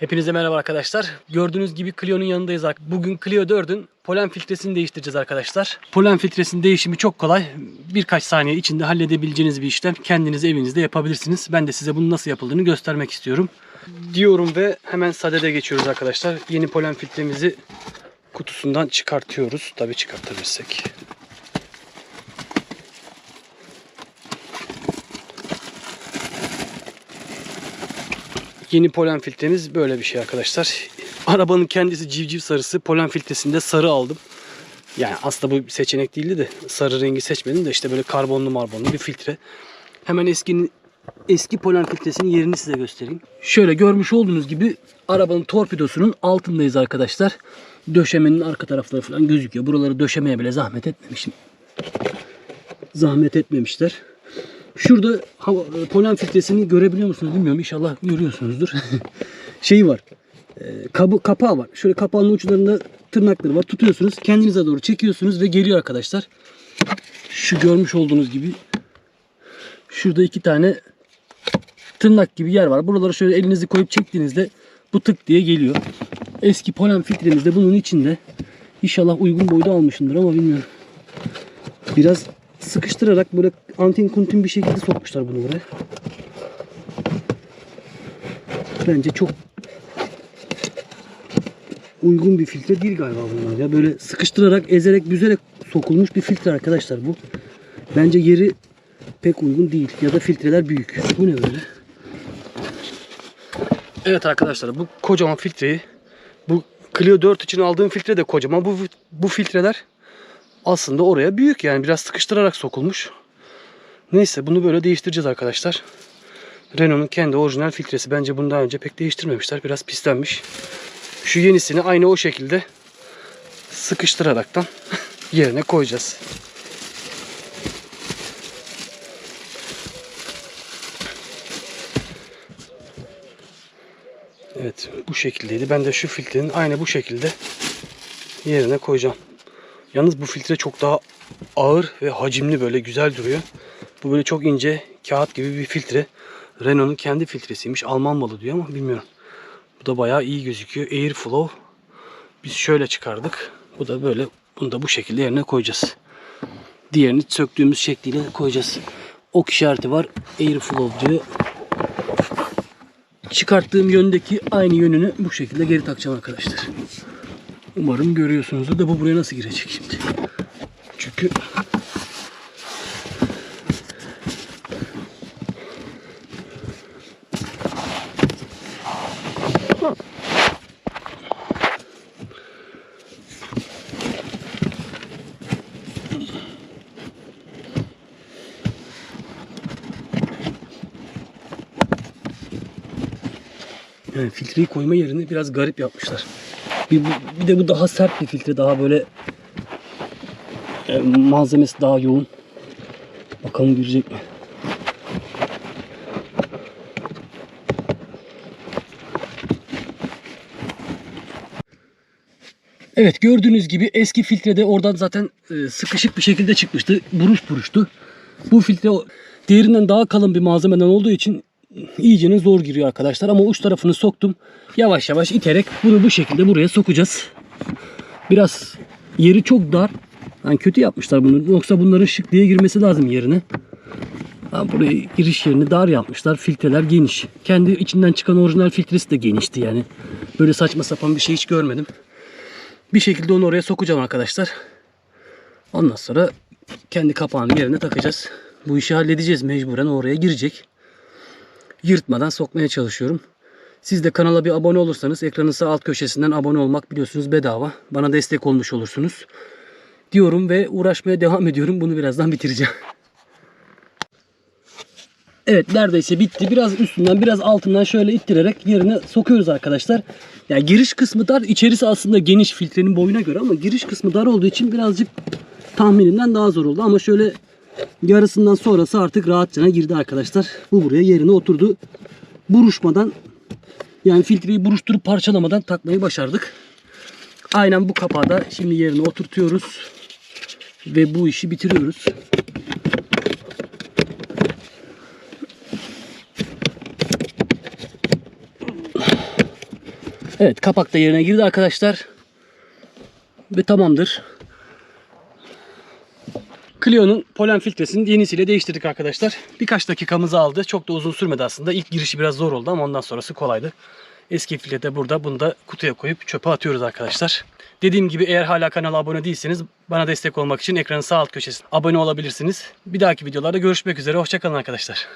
Hepinize merhaba arkadaşlar. Gördüğünüz gibi Clio'nun yanındayız. Bugün Clio 4'ün polen filtresini değiştireceğiz arkadaşlar. Polen filtresinin değişimi çok kolay. Birkaç saniye içinde halledebileceğiniz bir işlem. Kendiniz evinizde yapabilirsiniz. Ben de size bunun nasıl yapıldığını göstermek istiyorum. Diyorum ve hemen sadede geçiyoruz arkadaşlar. Yeni polen filtremizi kutusundan çıkartıyoruz. Tabii çıkartabilirsek. Yeni polen filtremiz böyle bir şey arkadaşlar. Arabanın kendisi civciv sarısı. Polen filtresinde sarı aldım. Yani aslında bu seçenek değildi de sarı rengi seçmedim de işte böyle karbonlu marbonlu bir filtre. Hemen eskinin eski polen filtresinin yerini size göstereyim. Şöyle görmüş olduğunuz gibi arabanın torpidosunun altındayız arkadaşlar. Döşemenin arka tarafları falan gözüküyor. Buraları döşemeye bile zahmet etmemişim. Zahmet etmemişler. Şurada hava, e, polen filtresini görebiliyor musunuz bilmiyorum. İnşallah görüyorsunuzdur. Şeyi var. E, kabı, kapağı var. Şöyle kapağın uçlarında tırnakları var. Tutuyorsunuz. Kendinize doğru çekiyorsunuz ve geliyor arkadaşlar. Şu görmüş olduğunuz gibi şurada iki tane tırnak gibi yer var. Buraları şöyle elinizi koyup çektiğinizde bu tık diye geliyor. Eski polen filtremiz de bunun içinde. İnşallah uygun boyda almışımdır ama bilmiyorum. Biraz sıkıştırarak böyle antin kuntin bir şekilde sokmuşlar bunu buraya. Bence çok uygun bir filtre değil galiba bunlar ya. Böyle sıkıştırarak, ezerek, büzerek sokulmuş bir filtre arkadaşlar bu. Bence yeri pek uygun değil. Ya da filtreler büyük. Bu ne böyle? Evet arkadaşlar bu kocaman filtreyi bu Clio 4 için aldığım filtre de kocaman. Bu, bu filtreler aslında oraya büyük yani biraz sıkıştırarak sokulmuş. Neyse bunu böyle değiştireceğiz arkadaşlar. Renault'un kendi orijinal filtresi. Bence bunu önce pek değiştirmemişler. Biraz pislenmiş. Şu yenisini aynı o şekilde sıkıştıraraktan yerine koyacağız. Evet bu şekildeydi. Ben de şu filtrenin aynı bu şekilde yerine koyacağım. Yalnız bu filtre çok daha ağır ve hacimli böyle güzel duruyor. Bu böyle çok ince kağıt gibi bir filtre. Renault'un kendi filtresiymiş. Alman malı diyor ama bilmiyorum. Bu da bayağı iyi gözüküyor. Airflow. Biz şöyle çıkardık. Bu da böyle. Bunu da bu şekilde yerine koyacağız. Diğerini söktüğümüz şekliyle koyacağız. Ok işareti var. Airflow diyor. Çıkarttığım yöndeki aynı yönünü bu şekilde geri takacağım arkadaşlar. Umarım görüyorsunuzdur da bu buraya nasıl girecek şimdi. Çünkü Yani filtreyi koyma yerini biraz garip yapmışlar. Bir, bir de bu daha sert bir filtre. Daha böyle e, malzemesi daha yoğun. Bakalım girecek mi? Evet gördüğünüz gibi eski filtrede oradan zaten e, sıkışık bir şekilde çıkmıştı. Buruş buruştu. Bu filtre diğerinden daha kalın bir malzemeden olduğu için iyicene zor giriyor arkadaşlar. Ama uç tarafını soktum. Yavaş yavaş iterek bunu bu şekilde buraya sokacağız. Biraz yeri çok dar. Yani kötü yapmışlar bunu. Yoksa bunların şık diye girmesi lazım yerine. Ha, buraya giriş yerini dar yapmışlar. Filtreler geniş. Kendi içinden çıkan orijinal filtresi de genişti yani. Böyle saçma sapan bir şey hiç görmedim. Bir şekilde onu oraya sokacağım arkadaşlar. Ondan sonra kendi kapağının yerine takacağız. Bu işi halledeceğiz mecburen oraya girecek. Yırtmadan sokmaya çalışıyorum. Siz de kanala bir abone olursanız ekranın sağ alt köşesinden abone olmak biliyorsunuz bedava. Bana destek olmuş olursunuz. Diyorum ve uğraşmaya devam ediyorum. Bunu birazdan bitireceğim. Evet neredeyse bitti. Biraz üstünden biraz altından şöyle ittirerek yerine sokuyoruz arkadaşlar. Yani giriş kısmı dar. içerisi aslında geniş filtrenin boyuna göre ama giriş kısmı dar olduğu için birazcık tahminimden daha zor oldu. Ama şöyle yarısından sonrası artık rahatça girdi arkadaşlar. Bu buraya yerine oturdu. Buruşmadan yani filtreyi buruşturup parçalamadan takmayı başardık. Aynen bu kapağı da şimdi yerine oturtuyoruz. Ve bu işi bitiriyoruz. Evet kapak da yerine girdi arkadaşlar. Ve tamamdır. Clio'nun polen filtresini yenisiyle değiştirdik arkadaşlar. Birkaç dakikamızı aldı. Çok da uzun sürmedi aslında. İlk girişi biraz zor oldu ama ondan sonrası kolaydı. Eski filtre de burada. Bunu da kutuya koyup çöpe atıyoruz arkadaşlar. Dediğim gibi eğer hala kanala abone değilseniz bana destek olmak için ekranın sağ alt köşesine abone olabilirsiniz. Bir dahaki videolarda görüşmek üzere. Hoşçakalın arkadaşlar.